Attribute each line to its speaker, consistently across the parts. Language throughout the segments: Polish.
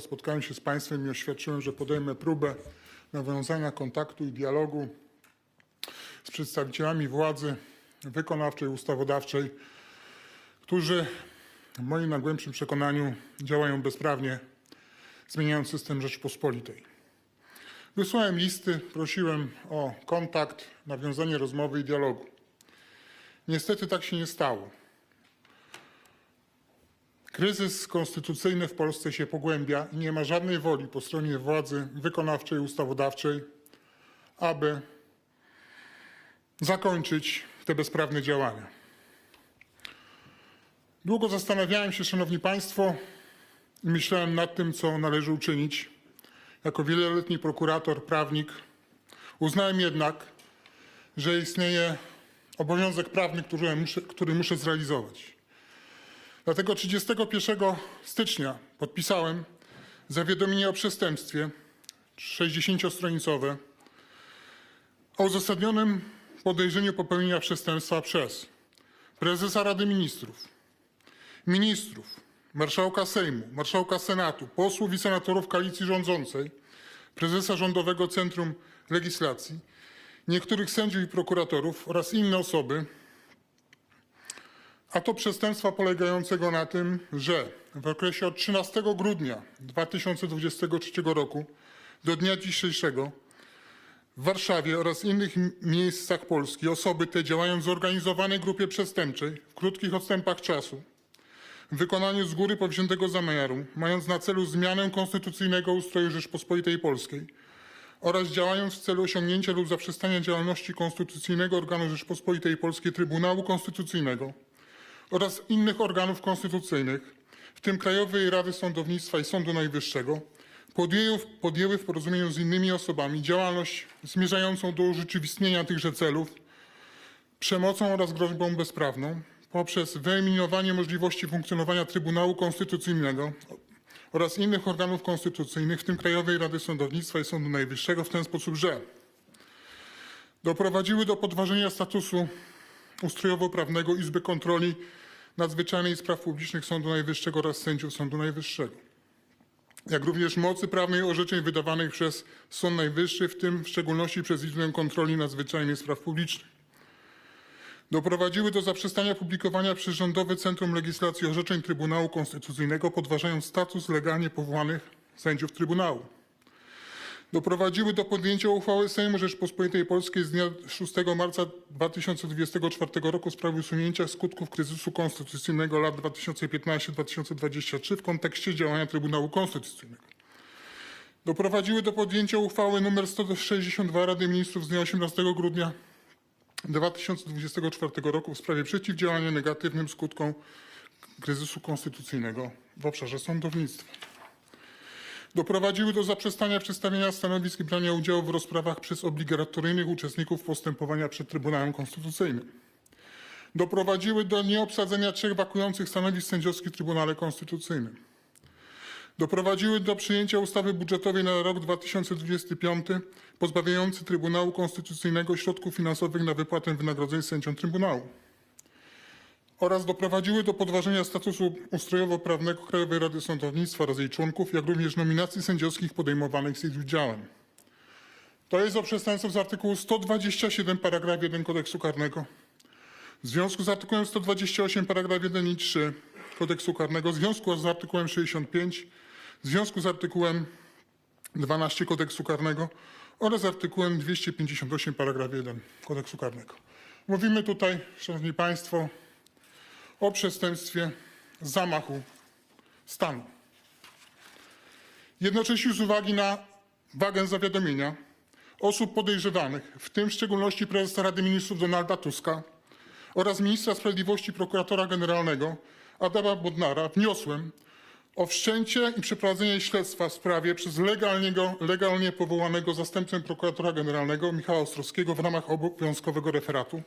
Speaker 1: spotkałem się z Państwem i oświadczyłem, że podejmę próbę nawiązania kontaktu i dialogu z przedstawicielami władzy wykonawczej, ustawodawczej, którzy w moim najgłębszym przekonaniu działają bezprawnie, zmieniając system Rzeczpospolitej. Wysłałem listy, prosiłem o kontakt, nawiązanie rozmowy i dialogu. Niestety tak się nie stało. Kryzys konstytucyjny w Polsce się pogłębia i nie ma żadnej woli po stronie władzy wykonawczej, ustawodawczej, aby zakończyć te bezprawne działania. Długo zastanawiałem się, Szanowni Państwo, i myślałem nad tym, co należy uczynić. Jako wieloletni prokurator, prawnik, uznałem jednak, że istnieje obowiązek prawny, który muszę, który muszę zrealizować. Dlatego 31 stycznia podpisałem zawiadomienie o przestępstwie 60-stronicowe o uzasadnionym podejrzeniu popełnienia przestępstwa przez prezesa Rady Ministrów, ministrów, marszałka Sejmu, marszałka Senatu, posłów i senatorów koalicji rządzącej, prezesa Rządowego Centrum Legislacji, niektórych sędziów i prokuratorów oraz inne osoby, a to przestępstwa polegającego na tym, że w okresie od 13 grudnia 2023 roku do dnia dzisiejszego w Warszawie oraz innych miejscach Polski osoby te działają w zorganizowanej grupie przestępczej w krótkich odstępach czasu, w wykonaniu z góry powziętego zamiaru, mając na celu zmianę konstytucyjnego ustroju Rzeczpospolitej Polskiej oraz działając w celu osiągnięcia lub zaprzestania działalności konstytucyjnego organu Rzeczpospolitej Polskiej Trybunału Konstytucyjnego oraz innych organów konstytucyjnych, w tym Krajowej Rady Sądownictwa i Sądu Najwyższego, podjęły, podjęły w porozumieniu z innymi osobami działalność zmierzającą do urzeczywistnienia tychże celów przemocą oraz groźbą bezprawną poprzez wyeliminowanie możliwości funkcjonowania Trybunału Konstytucyjnego oraz innych organów konstytucyjnych, w tym Krajowej Rady Sądownictwa i Sądu Najwyższego w ten sposób, że doprowadziły do podważenia statusu ustrojowo-prawnego Izby Kontroli Nadzwyczajnej Spraw Publicznych Sądu Najwyższego oraz sędziów Sądu Najwyższego, jak również mocy prawnej orzeczeń wydawanych przez Sąd Najwyższy, w tym w szczególności przez Izbę Kontroli Nadzwyczajnej Spraw Publicznych. Doprowadziły do zaprzestania publikowania przez Rządowe Centrum Legislacji orzeczeń Trybunału Konstytucyjnego, podważając status legalnie powołanych sędziów Trybunału doprowadziły do podjęcia uchwały Sejmu Rzeczpospolitej Polskiej z dnia 6 marca 2024 roku w sprawie usunięcia skutków kryzysu konstytucyjnego lat 2015-2023 w kontekście działania Trybunału Konstytucyjnego. Doprowadziły do podjęcia uchwały nr 162 Rady Ministrów z dnia 18 grudnia 2024 roku w sprawie przeciwdziałania negatywnym skutkom kryzysu konstytucyjnego w obszarze sądownictwa doprowadziły do zaprzestania przedstawiania stanowisk i brania udziału w rozprawach przez obligatoryjnych uczestników postępowania przed Trybunałem Konstytucyjnym. Doprowadziły do nieobsadzenia trzech wakujących stanowisk sędziowskich w Trybunale Konstytucyjnym. Doprowadziły do przyjęcia ustawy budżetowej na rok 2025 pozbawiający Trybunału Konstytucyjnego środków finansowych na wypłatę wynagrodzeń sędziom Trybunału oraz doprowadziły do podważenia statusu ustrojowo-prawnego Krajowej Rady Sądownictwa oraz jej członków, jak również nominacji sędziowskich podejmowanych z ich udziałem. To jest o przestępstwo z artykułu 127 paragraf 1 kodeksu karnego. W związku z artykułem 128 paragraf 1 i 3 kodeksu karnego, w związku z artykułem 65, w związku z artykułem 12 kodeksu karnego oraz artykułem 258 paragraf 1 kodeksu karnego. Mówimy tutaj, Szanowni Państwo, o przestępstwie zamachu stanu. Jednocześnie z uwagi na wagę zawiadomienia osób podejrzewanych, w tym w szczególności prezesa Rady Ministrów Donalda Tuska oraz ministra sprawiedliwości prokuratora generalnego Adama Bodnara wniosłem o wszczęcie i przeprowadzenie śledztwa w sprawie przez legalniego, legalnie powołanego zastępcę prokuratora generalnego Michała Ostrowskiego w ramach obowiązkowego referatu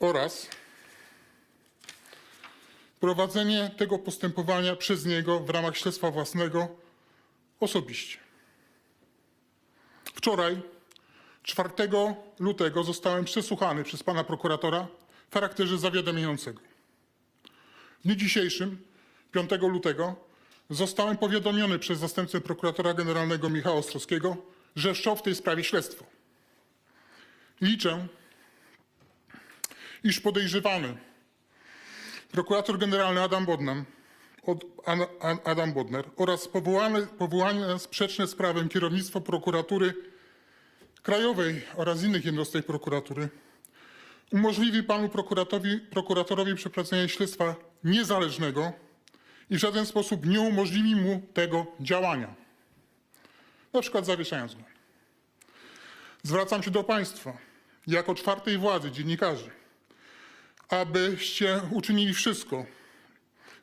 Speaker 1: oraz prowadzenie tego postępowania przez niego w ramach śledztwa własnego osobiście. Wczoraj, 4 lutego, zostałem przesłuchany przez pana prokuratora w charakterze zawiadamiającego. W dniu dzisiejszym, 5 lutego, zostałem powiadomiony przez zastępcę prokuratora generalnego Michała Ostrowskiego, że wszczął w tej sprawie śledztwo. Liczę, iż podejrzewany prokurator generalny Adam Bodnar, od, Adam oraz powołane, powołane sprzeczne z prawem kierownictwo prokuratury krajowej oraz innych jednostek prokuratury umożliwi panu prokuratorowi, prokuratorowi przeprowadzenie śledztwa niezależnego i w żaden sposób nie umożliwi mu tego działania, na przykład zawieszając go. Zwracam się do państwa jako czwartej władzy, dziennikarzy, abyście uczynili wszystko,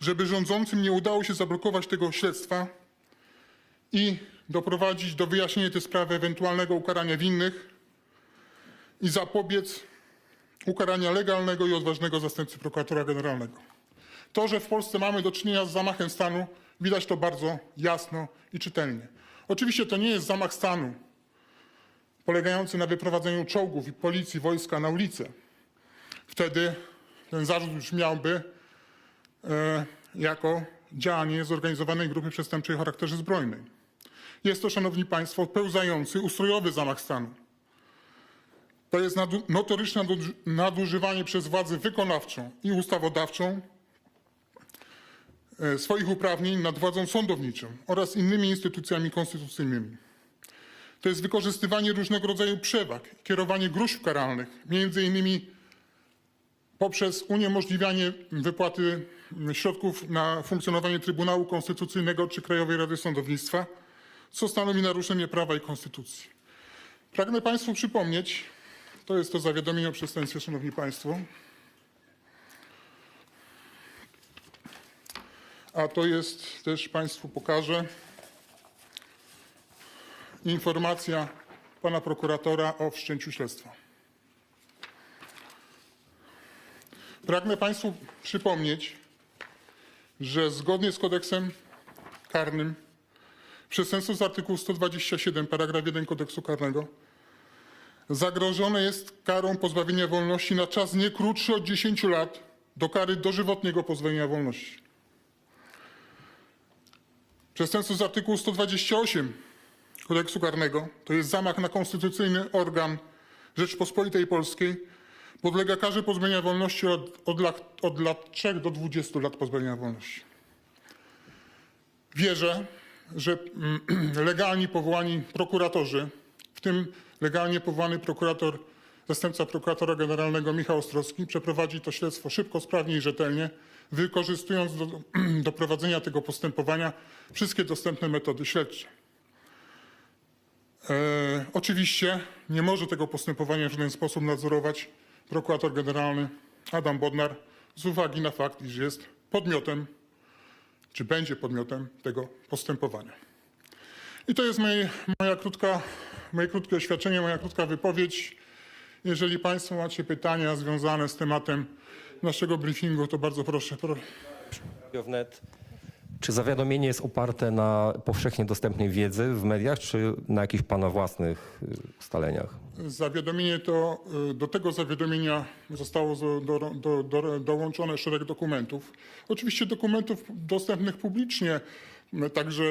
Speaker 1: żeby rządzącym nie udało się zablokować tego śledztwa i doprowadzić do wyjaśnienia tej sprawy, ewentualnego ukarania winnych i zapobiec ukarania legalnego i odważnego zastępcy prokuratora generalnego. To, że w Polsce mamy do czynienia z zamachem stanu, widać to bardzo jasno i czytelnie. Oczywiście to nie jest zamach stanu polegający na wyprowadzeniu czołgów i policji, wojska na ulicę. Wtedy ten zarzut już miałby e, jako działanie zorganizowanej grupy przestępczej o charakterze zbrojnym. Jest to, szanowni państwo, pełzający, ustrojowy zamach stanu. To jest nadu- notoryczne nadu- nadużywanie przez władzę wykonawczą i ustawodawczą e, swoich uprawnień nad władzą sądowniczą oraz innymi instytucjami konstytucyjnymi. To jest wykorzystywanie różnego rodzaju przewag, kierowanie gruźb karalnych, między innymi poprzez uniemożliwianie wypłaty środków na funkcjonowanie Trybunału Konstytucyjnego czy Krajowej Rady Sądownictwa, co stanowi naruszenie prawa i konstytucji. Pragnę Państwu przypomnieć, to jest to zawiadomienie o przestępstwie, Szanowni Państwo, a to jest też Państwu pokażę informacja Pana Prokuratora o wszczęciu śledztwa. Pragnę Państwu przypomnieć, że zgodnie z kodeksem karnym przestępstwo z artykułu 127 paragraf 1 kodeksu karnego zagrożone jest karą pozbawienia wolności na czas nie krótszy od 10 lat do kary dożywotniego pozbawienia wolności. Przestępstwo z artykułu 128 kodeksu karnego to jest zamach na konstytucyjny organ Rzeczpospolitej Polskiej podlega karze pozbawienia wolności od, od, lat, od lat 3 do 20 lat pozbawienia wolności. Wierzę, że mm, legalni powołani prokuratorzy, w tym legalnie powołany prokurator, zastępca prokuratora generalnego Michał Ostrowski, przeprowadzi to śledztwo szybko, sprawnie i rzetelnie, wykorzystując do, do prowadzenia tego postępowania wszystkie dostępne metody śledcze. E, oczywiście nie może tego postępowania w żaden sposób nadzorować prokurator generalny Adam Bodnar z uwagi na fakt, iż jest podmiotem, czy będzie podmiotem tego postępowania. I to jest moje, moja krótka, moje krótkie oświadczenie, moja krótka wypowiedź. Jeżeli Państwo macie pytania związane z tematem naszego briefingu, to bardzo proszę. Pro,
Speaker 2: Wnet. Czy zawiadomienie jest oparte na powszechnie dostępnej wiedzy w mediach, czy na jakichś pana własnych y, ustaleniach?
Speaker 1: Zawiadomienie to, y, do tego zawiadomienia zostało zo- do, do, do, dołączone szereg dokumentów. Oczywiście dokumentów dostępnych publicznie, także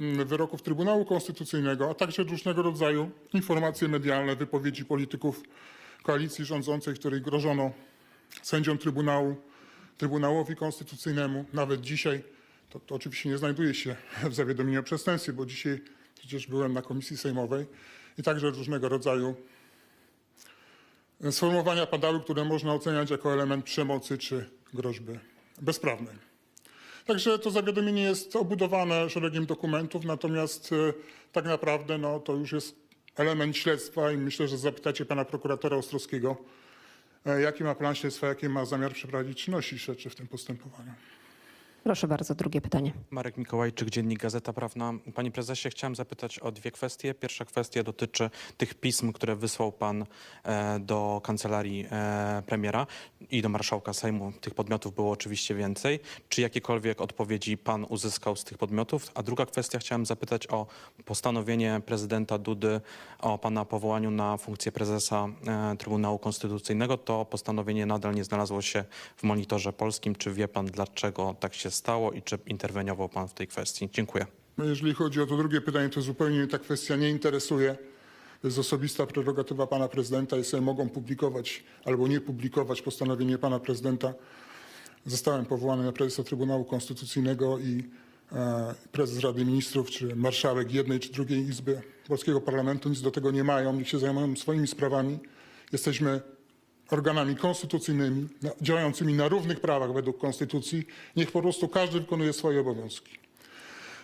Speaker 1: m, wyroków Trybunału Konstytucyjnego, a także różnego rodzaju informacje medialne, wypowiedzi polityków koalicji rządzącej, której grożono sędziom Trybunału, Trybunałowi Konstytucyjnemu. Nawet dzisiaj, to, to oczywiście nie znajduje się w zawiadomieniu o przestępstwie, bo dzisiaj przecież byłem na komisji sejmowej i także różnego rodzaju sformułowania padały, które można oceniać jako element przemocy czy groźby bezprawnej. Także to zawiadomienie jest obudowane szeregiem dokumentów, natomiast e, tak naprawdę no, to już jest element śledztwa i myślę, że zapytacie pana prokuratora Ostrowskiego, e, jaki ma plan śledztwa, jakie ma zamiar przeprowadzić czynności śledcze w tym postępowaniu.
Speaker 3: Proszę bardzo, drugie pytanie.
Speaker 4: Marek Mikołajczyk, Dziennik Gazeta Prawna. Panie prezesie, chciałem zapytać o dwie kwestie. Pierwsza kwestia dotyczy tych pism, które wysłał pan e, do kancelarii e, premiera i do marszałka Sejmu. Tych podmiotów było oczywiście więcej. Czy jakiekolwiek odpowiedzi pan uzyskał z tych podmiotów? A druga kwestia, chciałem zapytać o postanowienie prezydenta Dudy o pana powołaniu na funkcję prezesa e, Trybunału Konstytucyjnego. To postanowienie nadal nie znalazło się w monitorze polskim. Czy wie pan, dlaczego tak się stało i czy interweniował pan w tej kwestii? Dziękuję.
Speaker 1: No jeżeli chodzi o to drugie pytanie, to zupełnie mnie ta kwestia nie interesuje. To jest osobista prerogatywa pana prezydenta i sobie mogą publikować albo nie publikować postanowienie pana prezydenta. Zostałem powołany na prezesa Trybunału Konstytucyjnego i e, prezes Rady Ministrów, czy marszałek jednej czy drugiej izby polskiego parlamentu nic do tego nie mają. Niech się zajmują swoimi sprawami. Jesteśmy organami konstytucyjnymi, działającymi na równych prawach według konstytucji. Niech po prostu każdy wykonuje swoje obowiązki.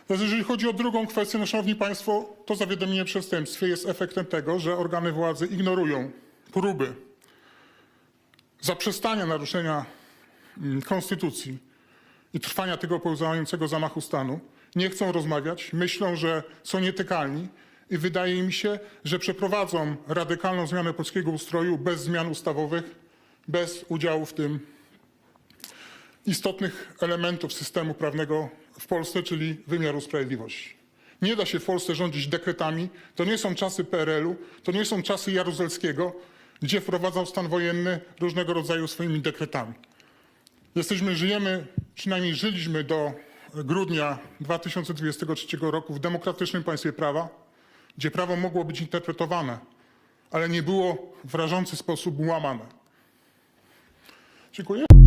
Speaker 1: Natomiast jeżeli chodzi o drugą kwestię, no szanowni państwo, to zawiadomienie o przestępstwie jest efektem tego, że organy władzy ignorują próby zaprzestania naruszenia mm, konstytucji i trwania tego pełzającego zamachu stanu. Nie chcą rozmawiać, myślą, że są nietykalni i wydaje mi się, że przeprowadzą radykalną zmianę polskiego ustroju bez zmian ustawowych, bez udziału w tym istotnych elementów systemu prawnego w Polsce, czyli wymiaru sprawiedliwości. Nie da się w Polsce rządzić dekretami. To nie są czasy PRL-u, to nie są czasy Jaruzelskiego, gdzie wprowadzał stan wojenny różnego rodzaju swoimi dekretami. Jesteśmy, żyjemy, przynajmniej żyliśmy do grudnia 2023 roku w demokratycznym państwie prawa, gdzie prawo mogło być interpretowane, ale nie było w rażący sposób łamane. Dziękuję.